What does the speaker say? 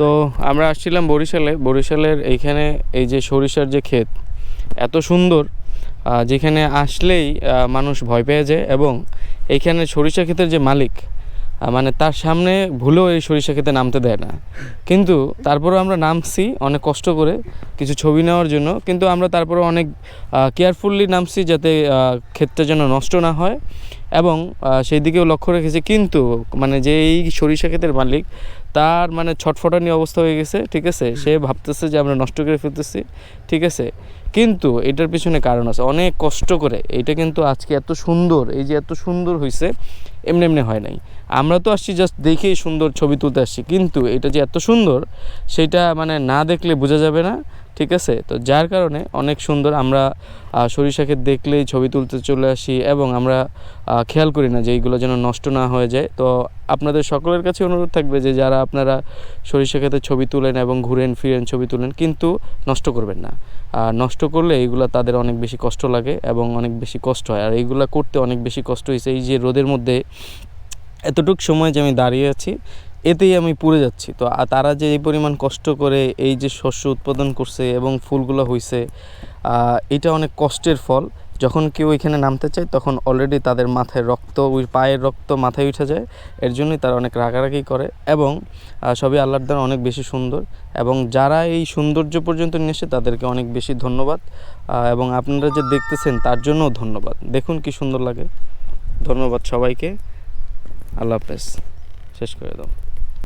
তো আমরা আসছিলাম বরিশালে। বরিশালের এইখানে এই যে সরিষার যে ক্ষেত, এত সুন্দর যেখানে আসলেই মানুষ ভয় পেয়ে যায় এবং এইখানে সরিষা ক্ষেতের যে মালিক মানে তার সামনে ভুলেও এই সরিষা ক্ষেতে নামতে দেয় না। কিন্তু তারপরেও আমরা নামছি, অনেক কষ্ট করে কিছু ছবি নেওয়ার জন্য। কিন্তু আমরা তারপরে অনেক কেয়ারফুললি নামছি যাতে ক্ষেতটা যেন নষ্ট না হয়। এবং সেই দিকেও লক্ষ্য রেখেছি। কিন্তু মানে যে এই সরিষা ক্ষেতের মালিক, তার মানে ছটফটানি অবস্থা হয়ে গেছে, ঠিক আছে? সে ভাবতেছে যে আমরা নষ্ট করে ফেলতেছি, ঠিক আছে? কিন্তু এটার পিছনে কারণ আছে। অনেক কষ্ট করে। এটা কিন্তু আজকে এত সুন্দর, এই যে এত সুন্দর হয়েছে এমনি এমনি হয় নাই। আমরা তো আসছি জাস্ট দেখেই সুন্দর ছবি তুলতে আসছি। কিন্তু এটা যে এত সুন্দর, সেটা মানে না দেখলে বোঝা যাবে না। ঠিক আছে? তো যার কারণে অনেক সুন্দর আমরা সরিষাকে দেখলেই ছবি তুলতে চলে আসি এবং আমরা খেয়াল করি না যে এইগুলো যেন নষ্ট না হয়ে যায়। তো আপনাদের সকলের কাছে অনুরোধ থাকবে যে যারা আপনারা সরিষা ক্ষেতে ছবি তুলেন এবং ঘুরেন, ফিরেন, ছবি তুলেন, কিন্তু নষ্ট করবেন না। আর নষ্ট করলে এইগুলো তাদের অনেক বেশি কষ্ট লাগে এবং অনেক বেশি কষ্ট হয়। আর এইগুলো করতে অনেক বেশি কষ্ট হয়েছে এই যে রোদের মধ্যে। এতটুক সময় যে আমি দাঁড়িয়ে আছি এতেই আমি পুড়ে যাচ্ছি। তো তারা যে এই পরিমাণ কষ্ট করে এই যে শস্য উৎপাদন করছে এবং ফুলগুলো হয়েছে এটা অনেক কষ্টের ফল। যখন কেউ এখানে নামতে চায়, তখন অলরেডি তাদের মাথায় রক্ত, ওই পায়ের রক্ত মাথায় উঠে যায়। এর জন্যই তারা অনেক রাগারাগি করে এবং সবই আল্লাহর দ্বারা অনেক বেশি সুন্দর এবং যারা এই সৌন্দর্য পর্যন্ত নিয়ে এসে তাদেরকে অনেক বেশি ধন্যবাদ। এবং আপনারা যে দেখতেছেন, তার জন্যও ধন্যবাদ। দেখুন কি সুন্দর লাগে। ধন্যবাদ সবাইকে। আল্লাহ হাফেজ। শেষ করে দাও।